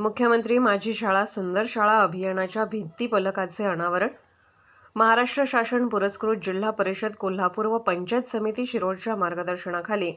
मुख्यमंत्री माझी शाळा सुंदर शाळा अभियानाच्या भित्तीफलकाचे अनावरण. महाराष्ट्र शासन पुरस्कृत जिल्हा परिषद कोल्हापूर व पंचायत समिती शिरोळच्या मार्गदर्शनाखाली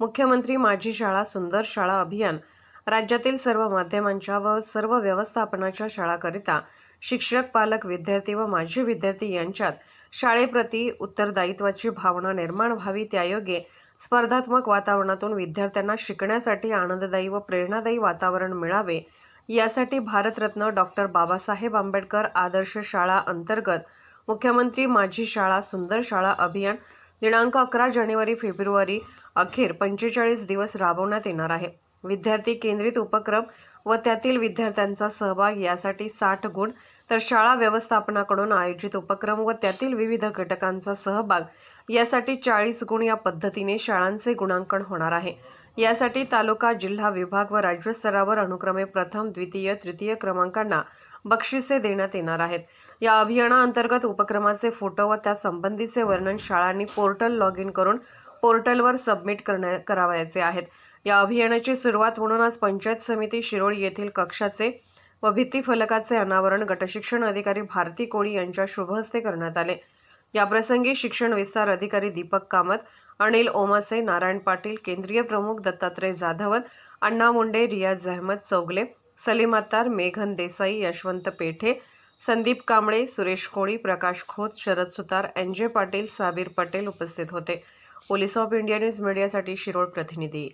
मुख्यमंत्री माझी शाळा सुंदर शाळा अभियान राज्यातील सर्व माध्यमांच्या व सर्व व्यवस्थापनाच्या शाळाकरिता शिक्षक पालक विद्यार्थी व माजी विद्यार्थी यांच्यात शाळेप्रती उत्तरदायित्वाची भावना निर्माण व्हावी त्यायोगे स्पर्धात्मक वातावरणातून विद्यार्थ्यांना शिकण्यासाठी आनंददायी व प्रेरणादायी वातावरण मिळावे यासाठी भारतरत्न डॉक्टर बाबासाहेब आंबेडकर आदर्श शाळा अंतर्गत मुख्यमंत्री माझी शाळा सुंदर शाळा अभियान दिनांक अकरा जानेवारी फेब्रुवारी अखेर पंचेचाळीस दिवस राबवण्यात येणार आहे. विद्यार्थी केंद्रित उपक्रम व त्यातील विद्यार्थ्यांचा सहभाग यासाठी साठ गुण तर शाळा व्यवस्थापनाकडून आयोजित उपक्रम व त्यातील विविध घटकांचा सहभाग यासाठी चाळीस गुण या पद्धतीने शाळांचे गुणांकन होणार आहे. यासाठी तालुका जिल्हा विभाग व राज्यस्तरावर अनुक्रमे प्रथम द्वितीय तृतीय क्रमांकांना बक्षिसे देण्यात येणार आहेत. या अभियानाअंतर्गत उपक्रमाचे फोटो व त्या संबंधीचे वर्णन शाळांनी पोर्टल लॉग इन करून पोर्टलवर सबमिट करण्या करावयाचे आहेत. या अभियानाची सुरुवात म्हणून आज पंचायत समिती शिरोळ येथील कक्षाचे व भित्तीफलकाचे अनावरण गटशिक्षण अधिकारी भारती कोळी यांच्या शुभहस्ते करण्यात आले. याप्रसंगी शिक्षण विस्तार अधिकारी दीपक कामत अनिल ओमासे नारायण पाटील केंद्रीय प्रमुख दत्तात्रय जाधवन अण्णा मुंडे रियाज अहमद चौगले सलीम अत्तार मेघन देसाई यशवंत पेठे संदीप कांबळे सुरेश कोळी प्रकाश खोत शरद सुतार एन जे पाटील साबीर पटेल उपस्थित होते. पोलीस ऑफ इंडिया न्यूज मीडियासाठी शिरोळ प्रतिनिधी.